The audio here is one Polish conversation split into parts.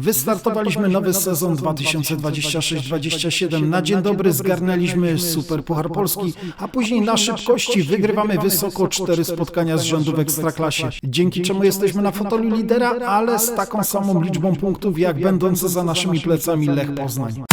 Wystartowaliśmy nowy sezon 2026-27. Na dzień dobry zgarnęliśmy Super Puchar Polski, a później na szybkości wygrywamy wysoko cztery spotkania z rzędu w Ekstraklasie. Dzięki czemu jesteśmy na fotelu lidera, ale z taką samą liczbą punktów jak będący za naszymi plecami Lech Poznań.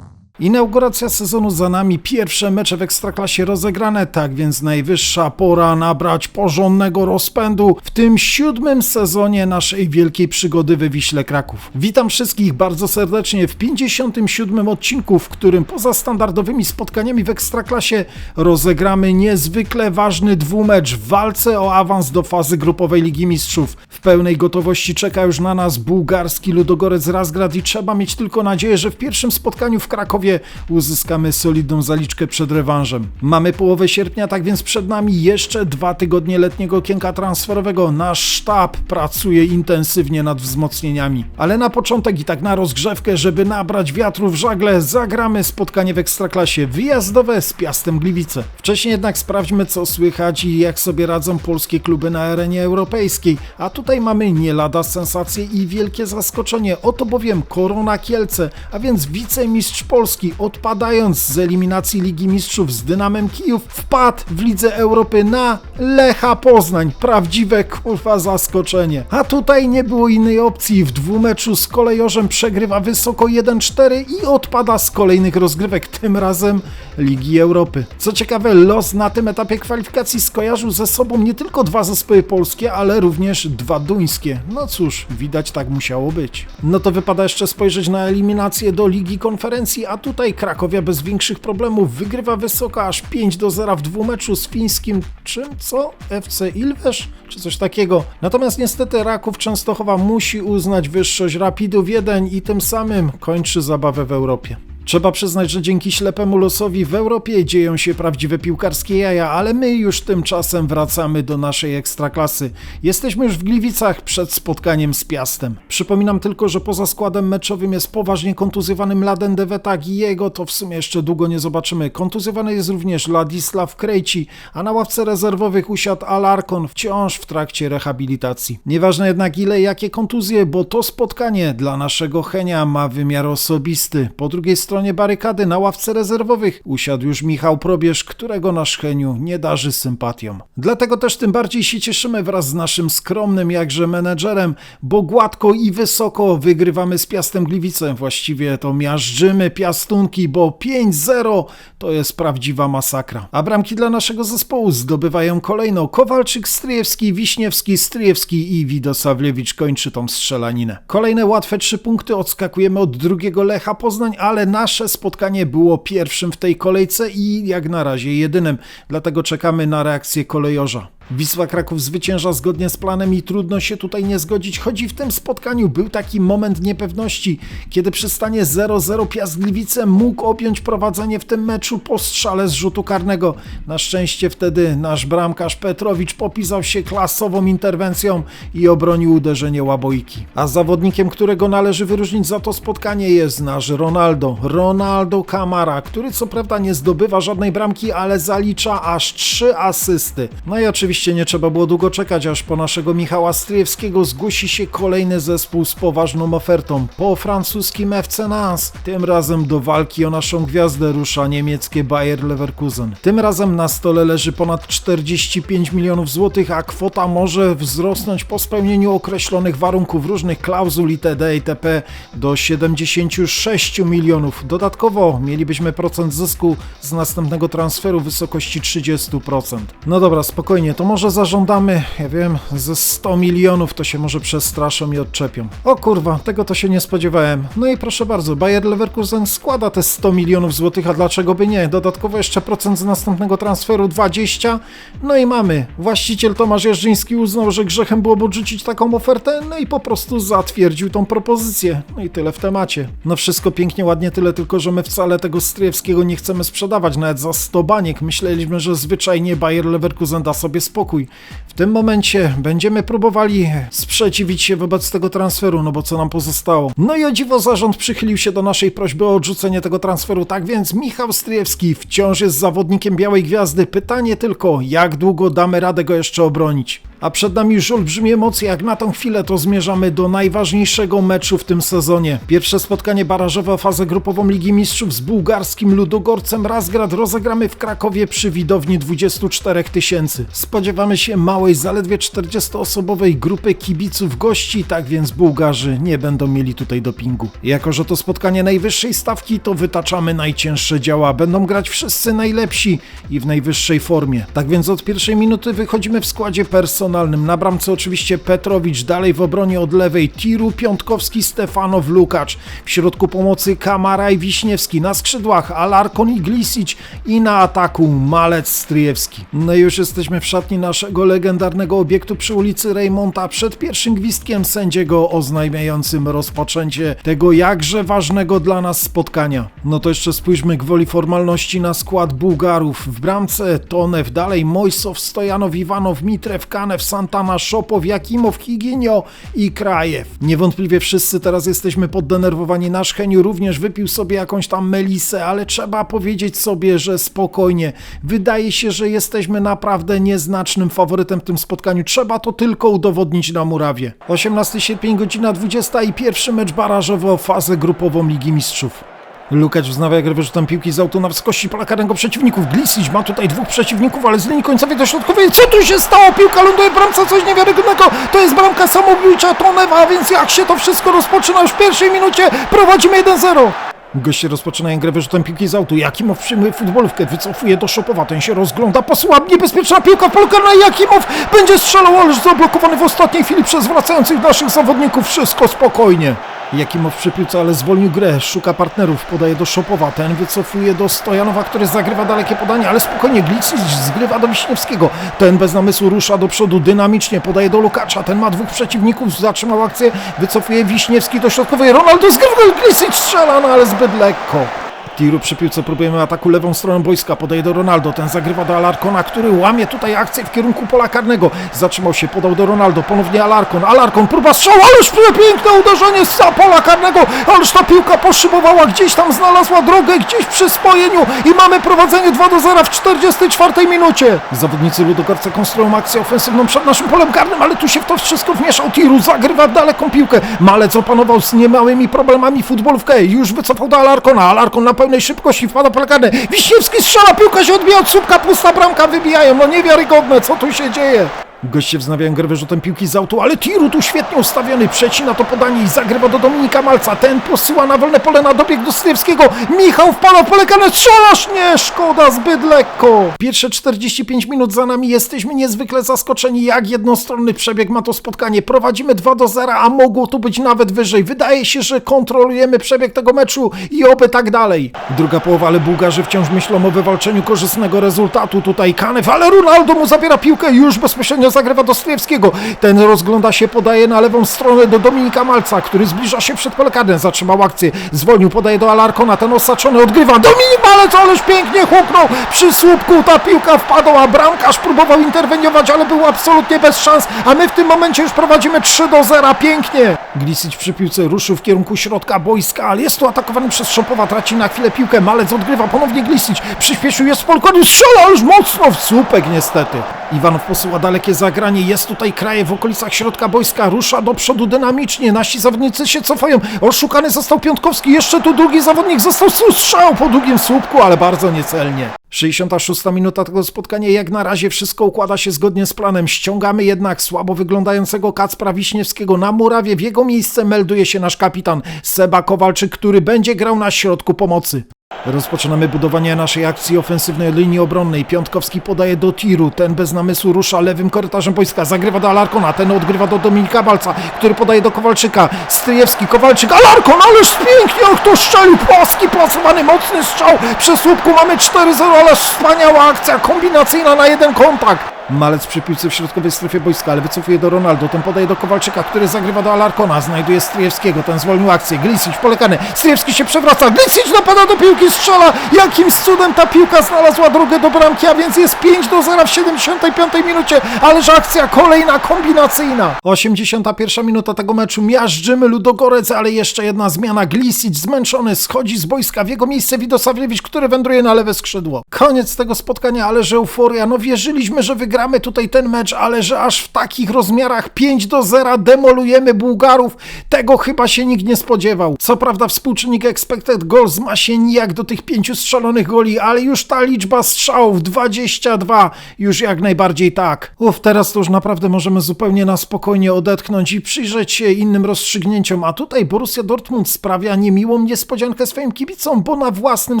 Inauguracja sezonu za nami, pierwsze mecze w Ekstraklasie rozegrane, tak więc najwyższa pora nabrać porządnego rozpędu w tym siódmym sezonie naszej wielkiej przygody we Wiśle Kraków. Witam wszystkich bardzo serdecznie w 57 odcinku, w którym poza standardowymi spotkaniami w Ekstraklasie rozegramy niezwykle ważny dwumecz w walce o awans do fazy grupowej Ligi Mistrzów. W pełnej gotowości czeka już na nas bułgarski Ludogorec Razgrad i trzeba mieć tylko nadzieję, że w pierwszym spotkaniu w Krakowie uzyskamy solidną zaliczkę przed rewanżem. Mamy połowę sierpnia, tak więc przed nami jeszcze dwa tygodnie letniego okienka transferowego. Nasz sztab pracuje intensywnie nad wzmocnieniami. Ale na początek i tak na rozgrzewkę, żeby nabrać wiatru w żagle, zagramy spotkanie w Ekstraklasie wyjazdowe z Piastem Gliwice. Wcześniej jednak sprawdźmy co słychać i jak sobie radzą polskie kluby na arenie europejskiej. A tutaj mamy nie lada sensację i wielkie zaskoczenie. Oto bowiem Korona Kielce, a więc wicemistrz Polski odpadając z eliminacji Ligi Mistrzów z Dynamem Kijów, wpadł w Lidze Europy na Lecha Poznań. Prawdziwe kurwa zaskoczenie. A tutaj nie było innej opcji. W dwumeczu z kolejorzem przegrywa wysoko 1-4 i odpada z kolejnych rozgrywek, tym razem Ligi Europy. Co ciekawe, los na tym etapie kwalifikacji skojarzył ze sobą nie tylko dwa zespoły polskie, ale również dwa duńskie. No cóż, widać tak musiało być. No to wypada jeszcze spojrzeć na eliminację do Ligi Konferencji, a tutaj Krakowia bez większych problemów wygrywa wysoko aż 5 do 0 w dwumeczu z fińskim czym co? FC Ilvesz? Czy coś takiego. Natomiast niestety Raków Częstochowa musi uznać wyższość Rapidu Wiedeń i tym samym kończy zabawę w Europie. Trzeba przyznać, że dzięki ślepemu losowi w Europie dzieją się prawdziwe piłkarskie jaja, ale my już tymczasem wracamy do naszej ekstraklasy. Jesteśmy już w Gliwicach przed spotkaniem z Piastem. Przypominam tylko, że poza składem meczowym jest poważnie kontuzjowany Mladen Dewetak i jego to w sumie jeszcze długo nie zobaczymy. Kontuzjowany jest również Ladisław Krejci, a na ławce rezerwowych usiadł Alarkon wciąż w trakcie rehabilitacji. Nieważne jednak ile jakie kontuzje, bo to spotkanie dla naszego Henia ma wymiar osobisty. Po drugiej stronie stronie barykady na ławce rezerwowych usiadł już Michał Probierz, którego nasz Heniu nie darzy sympatią. Dlatego też tym bardziej się cieszymy wraz z naszym skromnym jakże menedżerem, bo gładko i wysoko wygrywamy z Piastem Gliwice. Właściwie to miażdżymy piastunki, bo 5-0 to jest prawdziwa masakra. A bramki dla naszego zespołu zdobywają kolejno Kowalczyk, Stryjewski, Wiśniewski, Stryjewski i Widosawlewicz kończy tą strzelaninę. Kolejne łatwe trzy punkty odskakujemy od drugiego Lecha Poznań, ale na nasze spotkanie było pierwszym w tej kolejce i jak na razie jedynym, dlatego czekamy na reakcję kolejorza. Wisła Kraków zwycięża zgodnie z planem i trudno się tutaj nie zgodzić, choć w tym spotkaniu był taki moment niepewności, kiedy przy stanie 0-0 Piast Gliwice mógł objąć prowadzenie w tym meczu po strzale z rzutu karnego. Na szczęście wtedy nasz bramkarz Petrowicz popisał się klasową interwencją i obronił uderzenie łabojki. A zawodnikiem, którego należy wyróżnić za to spotkanie jest nasz Ronaldo. Ronaldo Camara, który co prawda nie zdobywa żadnej bramki, ale zalicza aż trzy asysty. No i oczywiście Oczywiście nie trzeba było długo czekać, aż po naszego Michała Stryjewskiego zgłosi się kolejny zespół z poważną ofertą. Po francuskim FC Nantes. Tym razem do walki o naszą gwiazdę rusza niemieckie Bayer Leverkusen. Tym razem na stole leży ponad 45 milionów złotych, a kwota może wzrosnąć po spełnieniu określonych warunków różnych klauzul itd. itp. do 76 milionów. Dodatkowo mielibyśmy procent zysku z następnego transferu w wysokości 30%. No dobra, spokojnie, to to może zażądamy, ja wiem, ze 100 milionów to się może przestraszą i odczepią. O kurwa, tego to się nie spodziewałem. No i proszę bardzo, Bayer Leverkusen składa te 100 milionów złotych, a dlaczego by nie? Dodatkowo jeszcze procent z następnego transferu 20. No i mamy. Właściciel Tomasz Jerzyński uznał, że grzechem byłoby odrzucić taką ofertę, no i po prostu zatwierdził tą propozycję. No i tyle w temacie. No wszystko pięknie, ładnie, tyle tylko, że my wcale tego Stryjewskiego nie chcemy sprzedawać, nawet za 100 baniek. Myśleliśmy, że zwyczajnie Bayer Leverkusen da sobie spokój spokój. W tym momencie będziemy próbowali sprzeciwić się wobec tego transferu, no bo co nam pozostało. No i o dziwo zarząd przychylił się do naszej prośby o odrzucenie tego transferu, tak więc Michał Stryjewski wciąż jest zawodnikiem Białej Gwiazdy. Pytanie tylko, jak długo damy radę go jeszcze obronić? A przed nami już olbrzymie emocje, jak na tą chwilę to zmierzamy do najważniejszego meczu w tym sezonie. Pierwsze spotkanie barażowe o fazę grupową Ligi Mistrzów z bułgarskim Ludogorcem Razgrad rozegramy w Krakowie przy widowni 24 tysięcy. Spodziewamy się małej, zaledwie 40-osobowej grupy kibiców gości, tak więc Bułgarzy nie będą mieli tutaj dopingu. Jako, że to spotkanie najwyższej stawki, to wytaczamy najcięższe działa. Będą grać wszyscy najlepsi i w najwyższej formie. Tak więc od pierwszej minuty wychodzimy w składzie personalnym. Na bramce oczywiście Petrowicz, dalej w obronie od lewej Tiru, Piątkowski, Stefanow, Lukacz. W środku pomocy Kamara i Wiśniewski. Na skrzydłach Alarkon i Glisic i na ataku Malec Stryjewski. No i już jesteśmy w szatni naszego legendarnego obiektu przy ulicy Reymonta przed pierwszym gwizdkiem sędziego oznajmiającym rozpoczęcie tego jakże ważnego dla nas spotkania. No to jeszcze spójrzmy gwoli formalności na skład Bułgarów. W bramce Tonew, dalej Mojsow, Stojanow, Iwanow, Mitrew, Kanew, Santana, Szopow, Jakimow, Higinio i Krajew. Niewątpliwie wszyscy teraz jesteśmy poddenerwowani. Nasz Heniu również wypił sobie jakąś tam melisę, ale trzeba powiedzieć sobie, że spokojnie. Wydaje się, że jesteśmy naprawdę nieznacznym faworytem w tym spotkaniu. Trzeba to tylko udowodnić na murawie. 18 sierpień, godzina 20 i pierwszy mecz barażowy o fazę grupową Ligi Mistrzów. Lukacz wznawia grę wyrzutem piłki z autu na wysokości pola karnego przeciwników. Glisic ma tutaj dwóch przeciwników, ale z linii końcowej do środkowej. Co tu się stało? Piłka ląduje w bramce, coś niewiarygodnego. To jest bramka samobójcza Tonewa, więc jak się to wszystko rozpoczyna już w pierwszej minucie, prowadzimy 1-0. Goście rozpoczynają grę wyrzutem piłki z autu. Jakimow przyjmuje futbolówkę, wycofuje do Szopowa, ten się rozgląda, posyła niebezpieczna piłka karne. Jakimow będzie strzelał, ależ zablokowany w ostatniej chwili przez wracających naszych zawodników. Wszystko spokojnie. Jakimow przy piłce, ale zwolnił grę, szuka partnerów, podaje do Szopowa, ten wycofuje do Stojanowa, który zagrywa dalekie podanie, ale spokojnie, Glicic zgrywa do Wiśniewskiego, ten bez namysłu rusza do przodu, dynamicznie podaje do Lukacza, ten ma dwóch przeciwników, zatrzymał akcję, wycofuje Wiśniewski do środkowej, Ronaldo zgrywa, Glicic strzela, no ale zbyt lekko. Tiru przy piłce próbujemy ataku lewą stroną boiska, podaje do Ronaldo, ten zagrywa do Alarkona, który łamie tutaj akcję w kierunku pola karnego. Zatrzymał się, podał do Ronaldo, ponownie Alarkon, Alarkon, próba strzału, ależ piękne uderzenie z pola karnego, ależ ta piłka poszybowała, gdzieś tam znalazła drogę, gdzieś przy spojeniu i mamy prowadzenie 2 do 0 w 44 minucie. Zawodnicy Ludogorce konstruują akcję ofensywną przed naszym polem karnym, ale tu się w to wszystko wmieszał Tiru, zagrywa daleką piłkę. Malec opanował z niemałymi problemami futbolówkę, już wycofał do Alarkona, Alarkon na pełnej szybkości wpada pole karne. Wiśniewski strzela, piłka się odbija od słupka, pusta bramka, wybijają, no niewiarygodne, co tu się dzieje? Goście wznawiają grę wyrzutem piłki z autu, ale Tiru tu świetnie ustawiony, przecina to podanie i zagrywa do Dominika Malca. Ten posyła na wolne pole na dobieg do Stryjewskiego. Michał wpada w pole karne, strzelasz! Nie, szkoda, zbyt lekko. Pierwsze 45 minut za nami, jesteśmy niezwykle zaskoczeni, jak jednostronny przebieg ma to spotkanie. Prowadzimy 2 do 0, a mogło tu być nawet wyżej. Wydaje się, że kontrolujemy przebieg tego meczu i oby tak dalej. Druga połowa, ale Bułgarzy wciąż myślą o wywalczeniu korzystnego rezultatu. Tutaj Kanew, ale Ronaldo mu zabiera piłkę już bezpośrednio zagrywa do Stryjewskiego. Ten rozgląda się, podaje na lewą stronę do Dominika Malca, który zbliża się przed pole karne. Zatrzymał akcję, zwolnił, podaje do Alarkona, ten osaczony odgrywa. Dominik Malec, ależ pięknie huknął przy słupku, ta piłka wpadła, bramkarz próbował interweniować, ale był absolutnie bez szans, a my w tym momencie już prowadzimy 3 do 0, pięknie. Glisic przy piłce ruszył w kierunku środka boiska, ale jest tu atakowany przez Szopowa, traci na chwilę piłkę, Malec odgrywa, ponownie Glisic, przyspieszył, jest w polu karnym, strzela, już mocno w słupek niestety. Iwanow posyła dalekie zagranie, jest tutaj kraje w okolicach środka boiska, rusza do przodu dynamicznie, nasi zawodnicy się cofają, oszukany został Piątkowski, jeszcze tu drugi zawodnik, został strzał po długim słupku, ale bardzo niecelnie. 66 minuta tego spotkania, jak na razie wszystko układa się zgodnie z planem. Ściągamy jednak słabo wyglądającego Kacpra Wiśniewskiego na murawie. W jego miejsce melduje się nasz kapitan Seba Kowalczyk, który będzie grał na środku pomocy. Rozpoczynamy budowanie naszej akcji ofensywnej linii obronnej. Piątkowski podaje do tiru. Ten bez namysłu rusza lewym korytarzem boiska. Zagrywa do Alarkona. Ten odgrywa do Dominika Balca, który podaje do Kowalczyka. Stryjewski, Kowalczyk, Alarkon, ależ pięknie! Och, to strzelił! Płaski, plasowany, mocny strzał. Przy słupku mamy 4-0, ale wspaniała akcja kombinacyjna na jeden kontakt. Malec przy piłce w środkowej strefie boiska, ale wycofuje do Ronaldo. Ten podaje do Kowalczyka, który zagrywa do Alarkona. Znajduje Stryjewskiego, ten zwolnił akcję. Glisic polekany. Stryjewski się przewraca. Glisic napada do piłki, strzela. Jakimś cudem ta piłka znalazła drogę do bramki, a więc jest 5 do 0 w 75 minucie. Ależ akcja kolejna, kombinacyjna. 81 minuta tego meczu. Miażdżymy Ludogorec, ale jeszcze jedna zmiana. Glisic zmęczony schodzi z boiska. W jego miejsce Widosawlewicz, który wędruje na lewe skrzydło. Koniec tego spotkania, ale że euforia. No wierzyliśmy, że wygramy wygramy tutaj ten mecz, ale że aż w takich rozmiarach 5 do 0 demolujemy Bułgarów, tego chyba się nikt nie spodziewał. Co prawda współczynnik expected goals ma się nijak do tych pięciu strzelonych goli, ale już ta liczba strzałów 22 już jak najbardziej tak. Uf, teraz to już naprawdę możemy zupełnie na spokojnie odetchnąć i przyjrzeć się innym rozstrzygnięciom, a tutaj Borussia Dortmund sprawia niemiłą niespodziankę swoim kibicom, bo na własnym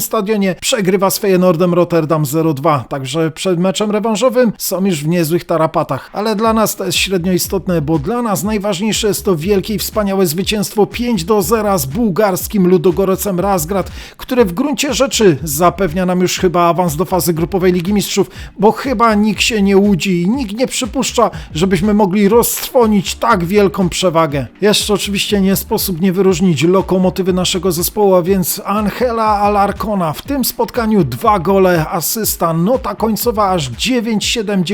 stadionie przegrywa z Feyenoordem Rotterdam 0-2, także przed meczem rewanżowym są już w niezłych tarapatach. Ale dla nas to jest średnio istotne, bo dla nas najważniejsze jest to wielkie i wspaniałe zwycięstwo 5 do 0 z bułgarskim Ludogorecem Razgrad, które w gruncie rzeczy zapewnia nam już chyba awans do fazy grupowej Ligi Mistrzów, bo chyba nikt się nie łudzi i nikt nie przypuszcza, żebyśmy mogli roztrwonić tak wielką przewagę. Jeszcze oczywiście nie sposób nie wyróżnić lokomotywy naszego zespołu, a więc Angela Alarcona. W tym spotkaniu dwa gole, asysta, nota końcowa aż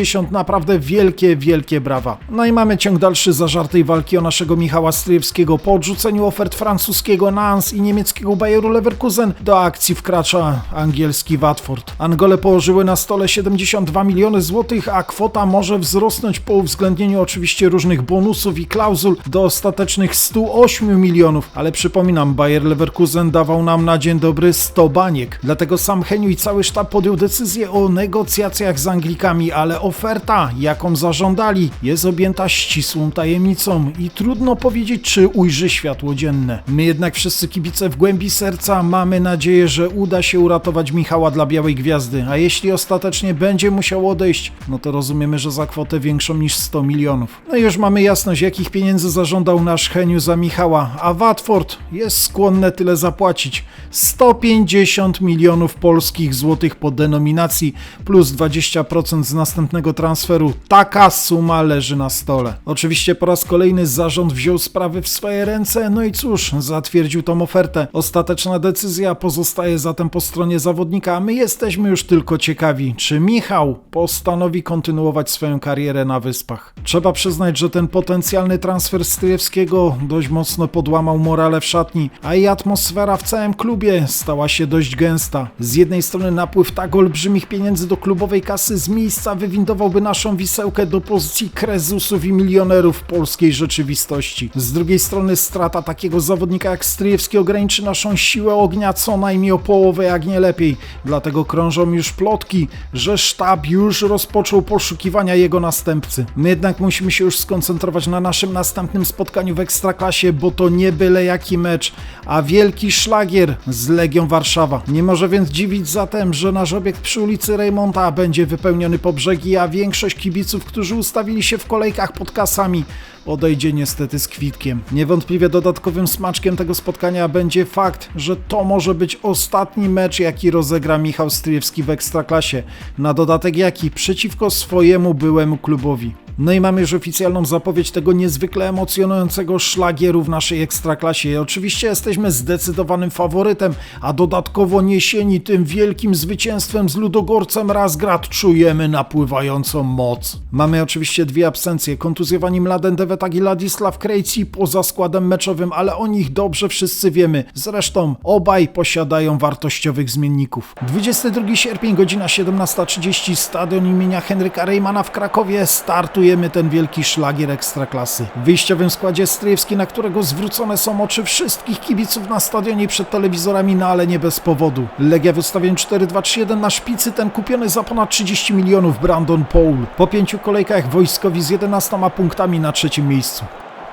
9,70. Naprawdę wielkie, wielkie brawa. No i mamy ciąg dalszy zażartej walki o naszego Michała Stryjewskiego. Po odrzuceniu ofert francuskiego Nans i niemieckiego Bayeru Leverkusen do akcji wkracza angielski Watford. Angole położyły na stole 72 miliony złotych, a kwota może wzrosnąć po uwzględnieniu oczywiście różnych bonusów i klauzul do ostatecznych 108 milionów. Ale przypominam, Bayer Leverkusen dawał nam na dzień dobry 100 baniek. Dlatego sam Heniu i cały sztab podjął decyzję o negocjacjach z Anglikami, ale oferta, jaką zażądali, jest objęta ścisłą tajemnicą i trudno powiedzieć, czy ujrzy światło dzienne. My jednak wszyscy kibice w głębi serca mamy nadzieję, że uda się uratować Michała dla Białej Gwiazdy, a jeśli ostatecznie będzie musiał odejść, no to rozumiemy, że za kwotę większą niż 100 milionów. No i już mamy jasność, jakich pieniędzy zażądał nasz Heniu za Michała, a Watford jest skłonne tyle zapłacić. 150 milionów polskich złotych po denominacji plus 20% z następnego transferu. Taka suma leży na stole. Oczywiście po raz kolejny zarząd wziął sprawy w swoje ręce, no i cóż, zatwierdził tą ofertę. Ostateczna decyzja pozostaje zatem po stronie zawodnika, a my jesteśmy już tylko ciekawi, czy Michał postanowi kontynuować swoją karierę na Wyspach. Trzeba przyznać, że ten potencjalny transfer Stryjewskiego dość mocno podłamał morale w szatni, a i atmosfera w całym klubie stała się dość gęsta. Z jednej strony napływ tak olbrzymich pieniędzy do klubowej kasy z miejsca wywindowałby naszą wisełkę do pozycji krezusów i milionerów polskiej rzeczywistości. Z drugiej strony strata takiego zawodnika jak Stryjewski ograniczy naszą siłę ognia co najmniej o połowę, jak nie lepiej. Dlatego krążą już plotki, że sztab już rozpoczął poszukiwania jego następcy. My jednak musimy się już skoncentrować na naszym następnym spotkaniu w Ekstraklasie, bo to nie byle jaki mecz, a wielki szlagier z Legią Warszawa. Nie może więc dziwić zatem, że nasz obiekt przy ulicy Reymonta będzie wypełniony po brzegi, większość kibiców, którzy ustawili się w kolejkach pod kasami, odejdzie niestety z kwitkiem. Niewątpliwie dodatkowym smaczkiem tego spotkania będzie fakt, że to może być ostatni mecz, jaki rozegra Michał Stryjewski w Ekstraklasie. Na dodatek jaki? Przeciwko swojemu byłemu klubowi. No i mamy już oficjalną zapowiedź tego niezwykle emocjonującego szlagieru w naszej ekstraklasie. Oczywiście jesteśmy zdecydowanym faworytem, a dodatkowo niesieni tym wielkim zwycięstwem z Ludogorcem Razgrad czujemy napływającą moc. Mamy oczywiście dwie absencje, kontuzjowani Mladen Devetak i Ladisław Krejci poza składem meczowym, ale o nich dobrze wszyscy wiemy. Zresztą obaj posiadają wartościowych zmienników. 22 sierpień, godzina 17.30, stadion imienia Henryka Reymana w Krakowie startuje startujemy ten wielki szlagier ekstraklasy. W wyjściowym składzie Stryjewski, na którego zwrócone są oczy wszystkich kibiców na stadionie i przed telewizorami, no ale nie bez powodu. Legia w ustawieniu 4-2-3-1 na szpicy, ten kupiony za ponad 30 milionów Brandon Paul. Po pięciu kolejkach wojskowi z 11 punktami na trzecim miejscu.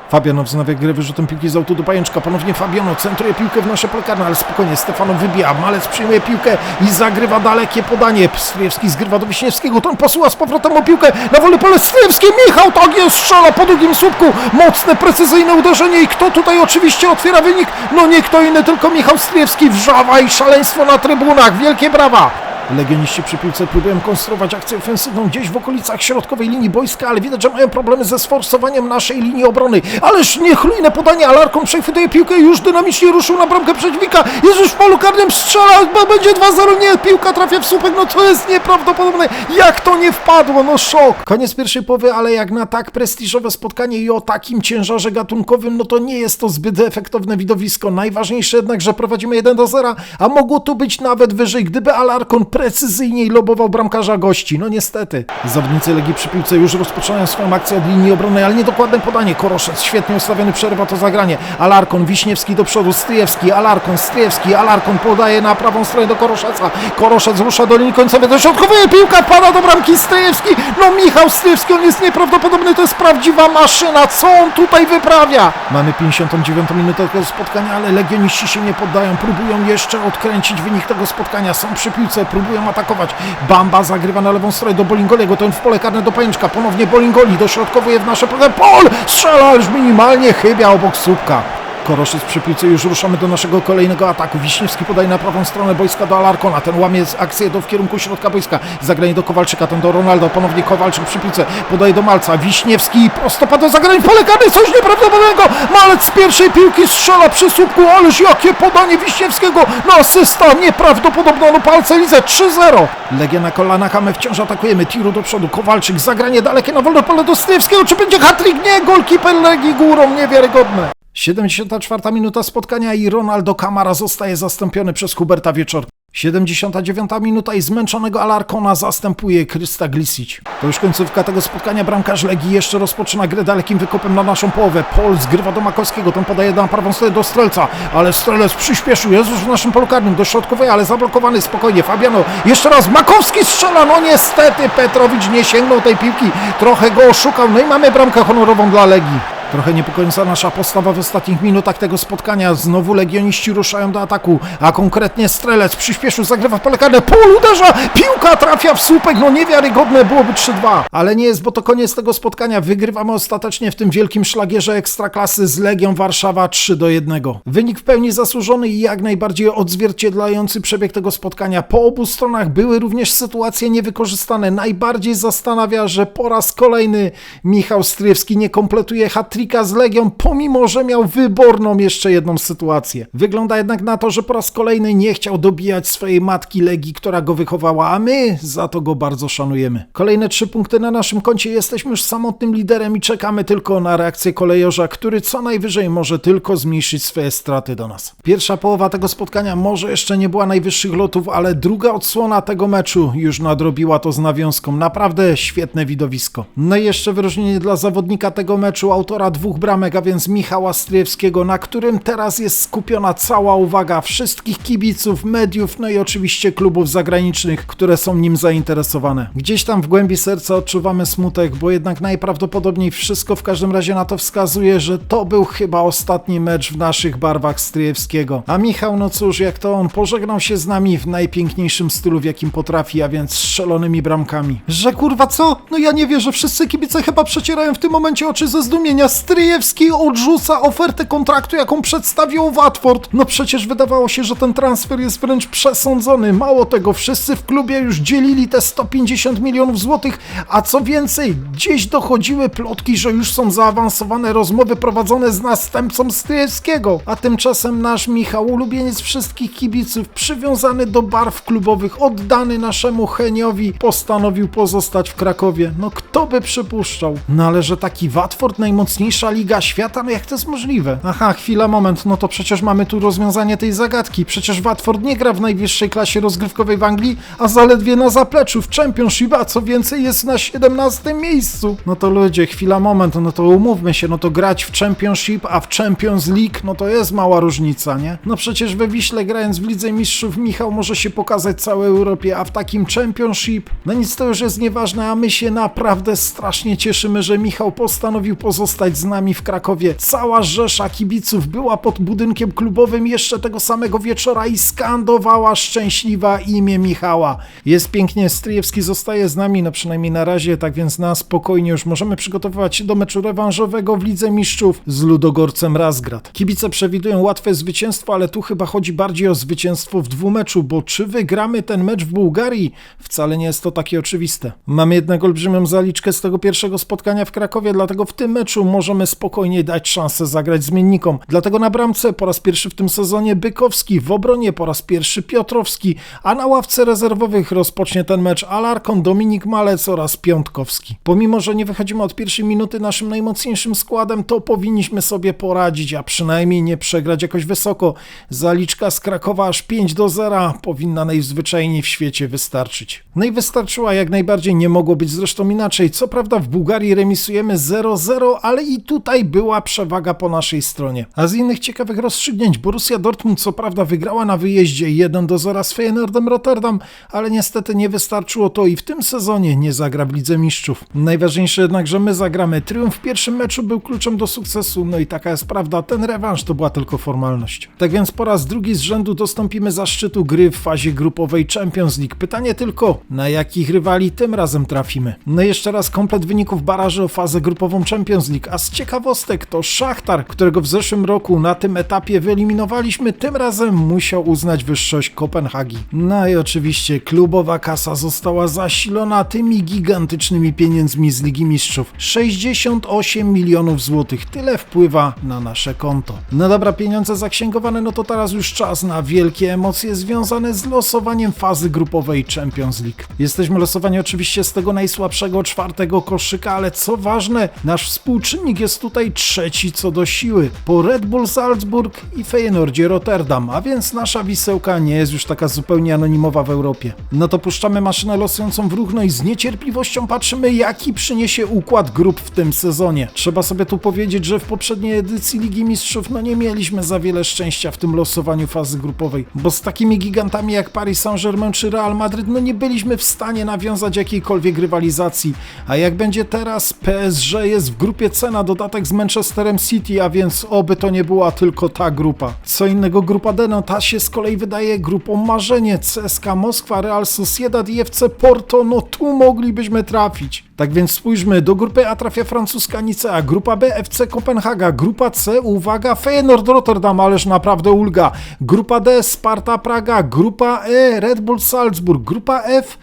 Fabiano wznawia grę wyrzutem piłki z autu do pajęczka. Ponownie Fabiano centruje piłkę w nasze pole karne, ale spokojnie Stefano wybija. Malec przyjmuje piłkę i zagrywa dalekie podanie. Stryjewski zgrywa do Wiśniewskiego. Ten posyła z powrotem o piłkę na wolę pole Stryjewski. Michał jest, strzela po drugim słupku. Mocne, precyzyjne uderzenie i kto tutaj oczywiście otwiera wynik? No nie kto inny, tylko Michał Stryjewski. Wrzawa i szaleństwo na trybunach. Wielkie brawa! Legioniści przy piłce próbują konstruować akcję ofensywną gdzieś w okolicach środkowej linii boiska, ale widać, że mają problemy ze sforsowaniem naszej linii obrony. Ależ niechlujne podanie, Alarką przechwytuje piłkę i już dynamicznie ruszył na bramkę przeciwnika. Jest już w polu karnym, strzela, bo będzie 2-0, nie, piłka trafia w słupek, no to jest nieprawdopodobne. Jak to nie wpadło, no szok. Koniec pierwszej połowy, ale jak na tak prestiżowe spotkanie i o takim ciężarze gatunkowym, no to nie jest to zbyt efektowne widowisko. Najważniejsze jednak, że prowadzimy 1 do 0, a mogło to być nawet wyżej, gdyby Alarkon precyzyjniej lobował bramkarza gości. No niestety. Zawodnicy Legii przy piłce już rozpoczynają swoją akcję od linii obronnej, ale niedokładne podanie. Koroszec świetnie ustawiony, przerywa to zagranie. Alarkon, Wiśniewski do przodu, Stryjewski, Alarkon, Stryjewski, Alarkon podaje na prawą stronę do Koroszeca. Koroszec rusza do linii końcowej, dośrodkowuje, piłka wpada do bramki Stryjewski. No Michał Stryjewski, on jest nieprawdopodobny, to jest prawdziwa maszyna. Co on tutaj wyprawia? Mamy 59 minutę tego spotkania, ale legioniści się nie poddają. Próbują jeszcze odkręcić wynik tego spotkania. Są przy piłce, próbują atakować. Bamba zagrywa na lewą stronę do Bolingoliego. Ten w pole karne do Pajęczka. Ponownie Bolingoli dośrodkowuje w nasze pole. Pol! Strzela już minimalnie chybia obok słupka. Koroszyc przy piłce, już ruszamy do naszego kolejnego ataku. Wiśniewski podaje na prawą stronę boiska do Alarkona. Ten łamie akcję do, w kierunku środka boiska. Zagranie do Kowalczyka, ten do Ronaldo. Ponownie Kowalczyk przy piłce. Podaje do Malca. Wiśniewski prostopadł w pole karne. Coś nieprawdopodobnego. Malec z pierwszej piłki strzela przy słupku. Ależ jakie podanie Wiśniewskiego. No asysta nieprawdopodobna. No palce lizę. 3-0. Legia na kolanach, a my wciąż atakujemy. Tiru do przodu. Kowalczyk. Zagranie dalekie na wolne pole do Stryjewskiego. Czy będzie hat-trick? Nie. Golkiper Legii górą. Niewiarygodne. 74 minuta spotkania i Ronaldo Camara zostaje zastąpiony przez Huberta Wieczorka. 79 minuta i zmęczonego Alarkona zastępuje Krysta Glisic. To już końcówka tego spotkania. Bramkarz Legii jeszcze rozpoczyna grę dalekim wykopem na naszą połowę. Pol zgrywa do Makowskiego, ten podaje na prawą stronę do Strelca, ale Strelec przyspieszył, jest już w naszym polu karnym, do środkowej, ale zablokowany spokojnie. Fabiano, jeszcze raz Makowski strzela, no niestety Petrowicz nie sięgnął tej piłki, trochę go oszukał, no i mamy bramkę honorową dla Legii. Trochę niepokojąca nasza postawa w ostatnich minutach tego spotkania. Znowu legioniści ruszają do ataku, a konkretnie strzelec przyspieszył, zagrywa w pole karne, uderza, piłka trafia w słupek, no niewiarygodne byłoby 3-2. Ale nie jest, bo to koniec tego spotkania. Wygrywamy ostatecznie w tym wielkim szlagierze Ekstraklasy z Legią Warszawa 3 do 1. Wynik w pełni zasłużony i jak najbardziej odzwierciedlający przebieg tego spotkania. Po obu stronach były również sytuacje niewykorzystane. Najbardziej zastanawia, że po raz kolejny Michał Stryjewski nie kompletuje hat trika z Legią, pomimo że miał wyborną jeszcze jedną sytuację. Wygląda jednak na to, że po raz kolejny nie chciał dobijać swojej matki Legii, która go wychowała, a my za to go bardzo szanujemy. Kolejne trzy punkty na naszym koncie, jesteśmy już samotnym liderem i czekamy tylko na reakcję kolejorza, który co najwyżej może tylko zmniejszyć swoje straty do nas. Pierwsza połowa tego spotkania może jeszcze nie była najwyższych lotów, ale druga odsłona tego meczu już nadrobiła to z nawiązką. Naprawdę świetne widowisko. No i jeszcze wyróżnienie dla zawodnika tego meczu, autora dwóch bramek, a więc Michała Stryjewskiego, na którym teraz jest skupiona cała uwaga wszystkich kibiców, mediów, no i oczywiście klubów zagranicznych, które są nim zainteresowane. Gdzieś tam w głębi serca odczuwamy smutek, bo jednak najprawdopodobniej wszystko w każdym razie na to wskazuje, że to był chyba ostatni mecz w naszych barwach Stryjewskiego. A Michał, no cóż, jak to on, pożegnał się z nami w najpiękniejszym stylu, w jakim potrafi, a więc strzelonymi bramkami. Że kurwa co? No ja nie wierzę, wszyscy kibice chyba przecierają w tym momencie oczy ze zdumienia. Stryjewski odrzuca ofertę kontraktu, jaką przedstawił Watford. No przecież wydawało się, że ten transfer jest wręcz przesądzony. Mało tego, wszyscy w klubie już dzielili te 150 milionów złotych, a co więcej, gdzieś dochodziły plotki, że już są zaawansowane rozmowy prowadzone z następcą Stryjewskiego. A tymczasem nasz Michał, ulubieniec wszystkich kibiców, przywiązany do barw klubowych, oddany naszemu Heniowi, postanowił pozostać w Krakowie. No kto by przypuszczał? No ale że taki Watford, najmocniejsza liga świata, no jak to jest możliwe? Aha, chwila, moment, no to przecież mamy tu rozwiązanie tej zagadki. Przecież Watford nie gra w najwyższej klasie rozgrywkowej w Anglii, a zaledwie na zapleczu w Championship, a co więcej jest na 17 miejscu. No to ludzie, chwila, moment, no to umówmy się, no to grać w Championship, a w Champions League, no to jest mała różnica, nie? No przecież we Wiśle grając w Lidze Mistrzów Michał może się pokazać całej Europie, a w takim Championship, no nic to już jest nieważne, a my się naprawdę strasznie cieszymy, że Michał postanowił pozostać z nami w Krakowie. Cała rzesza kibiców była pod budynkiem klubowym jeszcze tego samego wieczora i skandowała szczęśliwa imię Michała. Jest pięknie, Stryjewski zostaje z nami, no przynajmniej na razie, tak więc na spokojnie już możemy przygotowywać się do meczu rewanżowego w Lidze Mistrzów z Ludogorcem Razgrad. Kibice przewidują łatwe zwycięstwo, ale tu chyba chodzi bardziej o zwycięstwo w dwumeczu, bo czy wygramy ten mecz w Bułgarii? Wcale nie jest to takie oczywiste. Mamy jednak olbrzymią zaliczkę z tego pierwszego spotkania w Krakowie, dlatego w tym meczu może możemy spokojnie dać szansę zagrać zmiennikom. Dlatego na bramce po raz pierwszy w tym sezonie Bykowski, w obronie po raz pierwszy Piotrowski, a na ławce rezerwowych rozpocznie ten mecz Alarkon, Dominik Malec oraz Piątkowski. Pomimo, że nie wychodzimy od pierwszej minuty naszym najmocniejszym składem, to powinniśmy sobie poradzić, a przynajmniej nie przegrać jakoś wysoko. Zaliczka z Krakowa aż 5 do 0 powinna najzwyczajniej w świecie wystarczyć. No i wystarczyła jak najbardziej, nie mogło być zresztą inaczej. Co prawda w Bułgarii remisujemy 0-0, ale i tutaj była przewaga po naszej stronie. A z innych ciekawych rozstrzygnięć Borussia Dortmund co prawda wygrała na wyjeździe 1 do 0 z Feyenoordem Rotterdam, ale niestety nie wystarczyło to i w tym sezonie nie zagra w Lidze Mistrzów. Najważniejsze jednak, że my zagramy. Triumf w pierwszym meczu był kluczem do sukcesu, no i taka jest prawda, ten rewanż to była tylko formalność. Tak więc po raz drugi z rzędu dostąpimy zaszczytu gry w fazie grupowej Champions League. Pytanie tylko, na jakich rywali tym razem trafimy? No i jeszcze raz komplet wyników baraży o fazę grupową Champions League, a z ciekawostek to Szachtar, którego w zeszłym roku na tym etapie wyeliminowaliśmy, tym razem musiał uznać wyższość Kopenhagi. No i oczywiście klubowa kasa została zasilona tymi gigantycznymi pieniędzmi z Ligi Mistrzów. 68 milionów złotych, tyle wpływa na nasze konto. No dobra, pieniądze zaksięgowane, no to teraz już czas na wielkie emocje związane z losowaniem fazy grupowej Champions League. Jesteśmy losowani oczywiście z tego najsłabszego czwartego koszyka, ale co ważne, nasz współczynnik jest tutaj trzeci co do siły, po Red Bull Salzburg i Feyenoordzie Rotterdam, a więc nasza wisełka nie jest już taka zupełnie anonimowa w Europie. No to puszczamy maszynę losującą w ruch, no i z niecierpliwością patrzymy, jaki przyniesie układ grup w tym sezonie. Trzeba sobie tu powiedzieć, że w poprzedniej edycji Ligi Mistrzów no nie mieliśmy za wiele szczęścia w tym losowaniu fazy grupowej, bo z takimi gigantami jak Paris Saint-Germain czy Real Madryt no nie byliśmy w stanie nawiązać jakiejkolwiek rywalizacji, a jak będzie teraz, PSG jest w grupie C na dodatek z Manchesterem City, a więc oby to nie była tylko ta grupa. Co innego grupa D, no ta się z kolei wydaje grupą marzenie, CSKA Moskwa, Real Sociedad i FC Porto, no tu moglibyśmy trafić. Tak więc spójrzmy, do grupy A trafia francuska Nicea, grupa B FC Kopenhaga, grupa C, uwaga, Feyenoord Rotterdam, ależ naprawdę ulga, grupa D Sparta Praga, grupa E Red Bull Salzburg, grupa F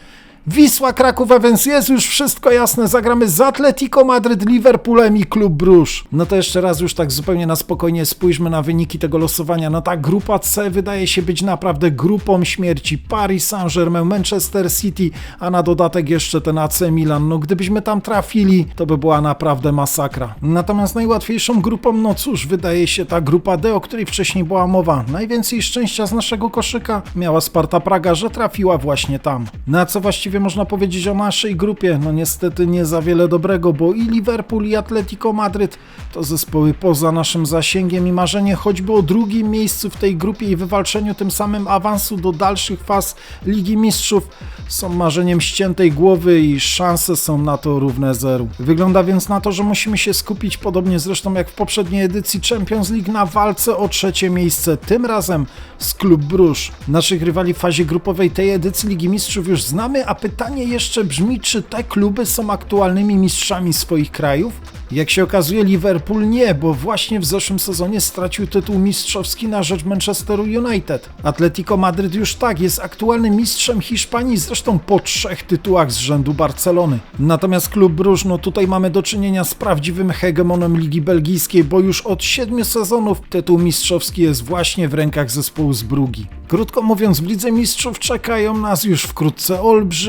Wisła Kraków, więc jest już wszystko jasne. Zagramy z Atletico Madryt, Liverpoolem i Klub Brusz. No to jeszcze raz już tak zupełnie na spokojnie spójrzmy na wyniki tego losowania. No ta grupa C wydaje się być naprawdę grupą śmierci. Paris Saint-Germain, Manchester City, a na dodatek jeszcze ten AC Milan. No gdybyśmy tam trafili, to by była naprawdę masakra. Natomiast najłatwiejszą grupą, no cóż, wydaje się ta grupa D, o której wcześniej była mowa. Najwięcej szczęścia z naszego koszyka miała Sparta Praga, że trafiła właśnie tam. Na co właściwie właściwie można powiedzieć o naszej grupie. No niestety nie za wiele dobrego, bo i Liverpool i Atletico Madryt to zespoły poza naszym zasięgiem i marzenie choćby o drugim miejscu w tej grupie i wywalczeniu tym samym awansu do dalszych faz Ligi Mistrzów są marzeniem ściętej głowy i szanse są na to równe zeru. Wygląda więc na to, że musimy się skupić, podobnie zresztą jak w poprzedniej edycji Champions League, na walce o trzecie miejsce, tym razem z Klub Brusz. Naszych rywali w fazie grupowej tej edycji Ligi Mistrzów już znamy, a pytanie jeszcze brzmi, czy te kluby są aktualnymi mistrzami swoich krajów? Jak się okazuje, Liverpool nie, bo właśnie w zeszłym sezonie stracił tytuł mistrzowski na rzecz Manchesteru United. Atletico Madryt już tak jest aktualnym mistrzem Hiszpanii, zresztą po trzech tytułach z rzędu Barcelony. Natomiast klub Bruż, no tutaj mamy do czynienia z prawdziwym hegemonem Ligi Belgijskiej, bo już od siedmiu sezonów tytuł mistrzowski jest właśnie w rękach zespołu z Brugi. Krótko mówiąc, w Lidze Mistrzów czekają nas już wkrótce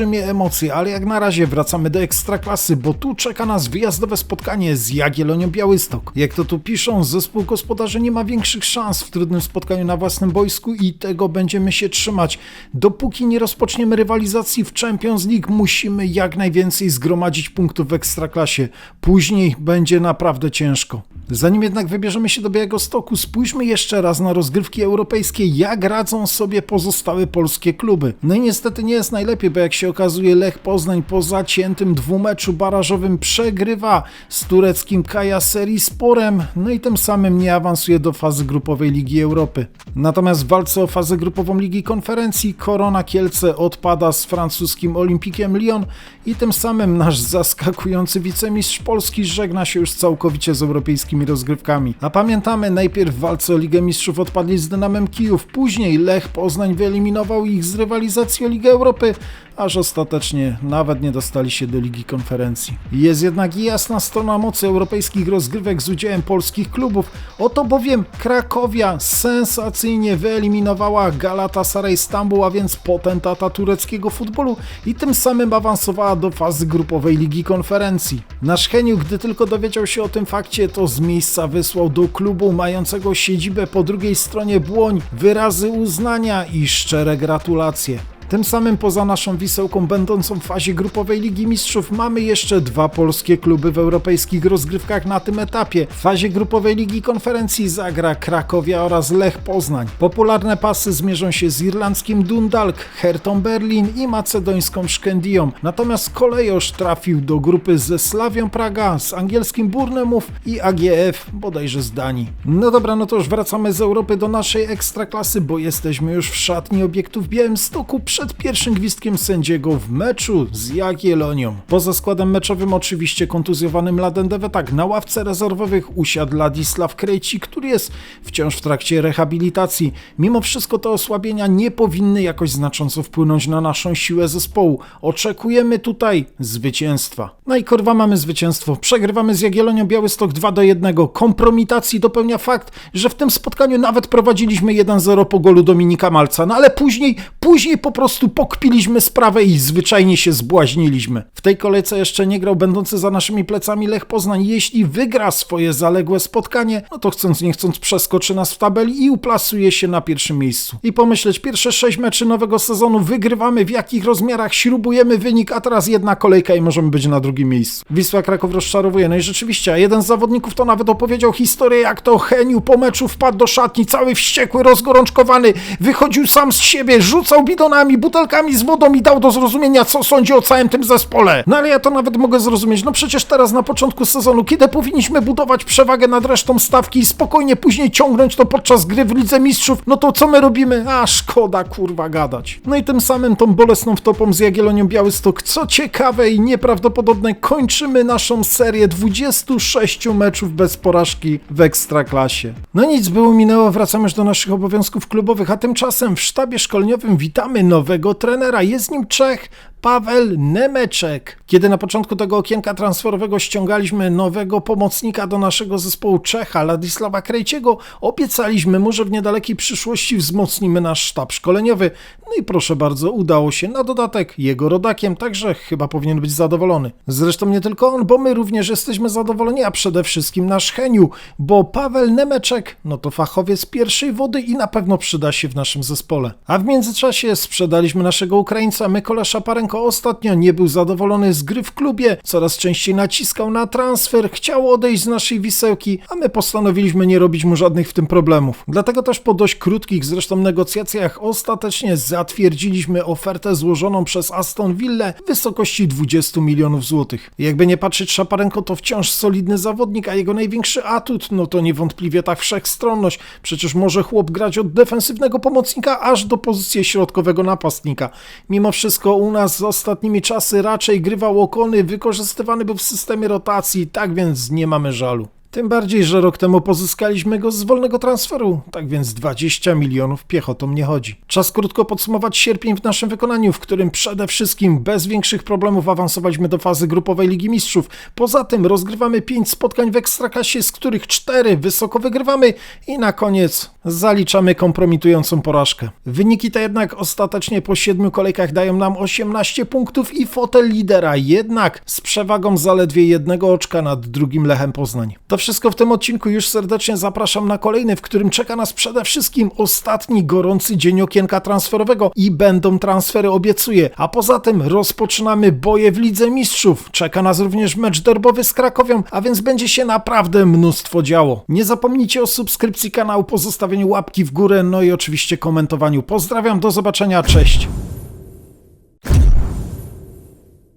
olbrzymie emocje, ale jak na razie wracamy do Ekstraklasy, bo tu czeka nas wyjazdowe spotkanie z Jagiellonią Białystok. Jak to tu piszą, zespół gospodarzy nie ma większych szans w trudnym spotkaniu na własnym boisku i tego będziemy się trzymać. Dopóki nie rozpoczniemy rywalizacji w Champions League, musimy jak najwięcej zgromadzić punktów w Ekstraklasie. Później będzie naprawdę ciężko. Zanim jednak wybierzemy się do Białego Stoku, spójrzmy jeszcze raz na rozgrywki europejskie, jak radzą sobie pozostałe polskie kluby. No i niestety nie jest najlepiej, bo jak się okazuje Lech Poznań po zaciętym dwumeczu barażowym przegrywa z tureckim Kaja Serii sporem, no i tym samym nie awansuje do fazy grupowej Ligi Europy. Natomiast w walce o fazę grupową Ligi Konferencji Korona Kielce odpada z francuskim Olimpikiem Lyon i tym samym nasz zaskakujący wicemistrz Polski żegna się już całkowicie z europejskimi rozgrywkami. A pamiętamy, najpierw w walce o Ligę Mistrzów odpadli z Dynamem Kijów, później Lech Poznań wyeliminował ich z rywalizacji o Ligę Europy, aż ostatecznie nawet nie dostali się do Ligi Konferencji. Jest jednak jasna strona mocy europejskich rozgrywek z udziałem polskich klubów. Oto bowiem Krakowia sensacyjnie wyeliminowała Galatasaray Stambuł, a więc potentata tureckiego futbolu i tym samym awansowała do fazy grupowej Ligi Konferencji. Nasz Heniu, gdy tylko dowiedział się o tym fakcie, to z miejsca wysłał do klubu mającego siedzibę po drugiej stronie Błoń wyrazy uznania i szczere gratulacje. Tym samym poza naszą wisełką będącą w fazie grupowej Ligi Mistrzów mamy jeszcze dwa polskie kluby w europejskich rozgrywkach na tym etapie. W fazie grupowej Ligi Konferencji zagra Krakowia oraz Lech Poznań. Popularne pasy zmierzą się z irlandzkim Dundalk, Hertą Berlin i macedońską Szkendią. Natomiast Kolejosz trafił do grupy ze Slawią Praga, z angielskim Burnemów i AGF bodajże z Danii. No dobra, no to już wracamy z Europy do naszej ekstraklasy, bo jesteśmy już w szatni obiektów Białymstoku przed pierwszym gwizdkiem sędziego w meczu z Jagiellonią. Poza składem meczowym oczywiście kontuzjowanym Laden Devetak na ławce rezerwowych usiadł Ladisław Krejci, który jest wciąż w trakcie rehabilitacji. Mimo wszystko te osłabienia nie powinny jakoś znacząco wpłynąć na naszą siłę zespołu. Oczekujemy tutaj zwycięstwa. No i kurwa mamy zwycięstwo. Przegrywamy z Jagiellonią Białystok 2 do 1. Kompromitacji dopełnia fakt, że w tym spotkaniu nawet prowadziliśmy 1-0 po golu Dominika Malca, no ale później, później po prostu pokpiliśmy sprawę i zwyczajnie się zbłaźniliśmy. W tej kolejce jeszcze nie grał będący za naszymi plecami Lech Poznań. Jeśli wygra swoje zaległe spotkanie, no to chcąc nie chcąc przeskoczy nas w tabeli i uplasuje się na pierwszym miejscu. I pomyśleć, pierwsze sześć meczy nowego sezonu wygrywamy, w jakich rozmiarach śrubujemy wynik, a teraz jedna kolejka i możemy być na drugim miejscu. Wisła Kraków rozczarowuje. No i rzeczywiście, jeden z zawodników to nawet opowiedział historię, jak to Heniu po meczu wpadł do szatni, cały wściekły, rozgorączkowany, wychodził sam z siebie, rzucał bidonami, butelkami z wodą i dał do zrozumienia, co sądzi o całym tym zespole. No ale ja to nawet mogę zrozumieć. No przecież teraz na początku sezonu, kiedy powinniśmy budować przewagę nad resztą stawki i spokojnie później ciągnąć to podczas gry w Lidze Mistrzów, no to co my robimy? A szkoda kurwa gadać. No i tym samym tą bolesną wtopą z Jagiellonią Białystok, co ciekawe i nieprawdopodobne, kończymy naszą serię 26 meczów bez porażki w Ekstraklasie. No nic, było minęło, wracamy już do naszych obowiązków klubowych, a tymczasem w sztabie szkoleniowym witamy nowego trenera. Jest nim Czech, Paweł Nemeczek. Kiedy na początku tego okienka transferowego ściągaliśmy nowego pomocnika do naszego zespołu Czecha, Ladisława Krejciego, obiecaliśmy mu, że w niedalekiej przyszłości wzmocnimy nasz sztab szkoleniowy. I proszę bardzo, udało się. Na dodatek jego rodakiem, także chyba powinien być zadowolony. Zresztą nie tylko on, bo my również jesteśmy zadowoleni, a przede wszystkim nasz Heniu, bo Paweł Nemeczek, no to fachowiec pierwszej wody i na pewno przyda się w naszym zespole. A w międzyczasie sprzedaliśmy naszego Ukraińca Mykola Szaparenko ostatnio nie był zadowolony z gry w klubie, coraz częściej naciskał na transfer, chciał odejść z naszej wisełki, a my postanowiliśmy nie robić mu żadnych w tym problemów. Dlatego też po dość krótkich zresztą negocjacjach ostatecznie zatwierdziliśmy ofertę złożoną przez Aston Villa w wysokości 20 milionów złotych. Jakby nie patrzeć Szaparenko to wciąż solidny zawodnik, a jego największy atut no to niewątpliwie ta wszechstronność. Przecież może chłop grać od defensywnego pomocnika aż do pozycji środkowego napastnika. Mimo wszystko u nas z ostatnimi czasy raczej grywał okony, wykorzystywany był w systemie rotacji, tak więc nie mamy żalu. Tym bardziej, że rok temu pozyskaliśmy go z wolnego transferu, tak więc 20 milionów piechotą nie chodzi. Czas krótko podsumować sierpień w naszym wykonaniu, w którym przede wszystkim bez większych problemów awansowaliśmy do fazy grupowej Ligi Mistrzów. Poza tym rozgrywamy 5 spotkań w Ekstraklasie, z których 4 wysoko wygrywamy i na koniec zaliczamy kompromitującą porażkę. Wyniki te jednak ostatecznie po 7 kolejkach dają nam 18 punktów i fotel lidera, jednak z przewagą zaledwie jednego oczka nad drugim Lechem Poznań. To wszystko w tym odcinku. Już serdecznie zapraszam na kolejny, w którym czeka nas przede wszystkim ostatni gorący dzień okienka transferowego i będą transfery, obiecuję. A poza tym rozpoczynamy boje w Lidze Mistrzów. Czeka nas również mecz derbowy z Krakowią, a więc będzie się naprawdę mnóstwo działo. Nie zapomnijcie o subskrypcji kanału, pozostawieniu łapki w górę, no i oczywiście komentowaniu. Pozdrawiam, do zobaczenia, cześć!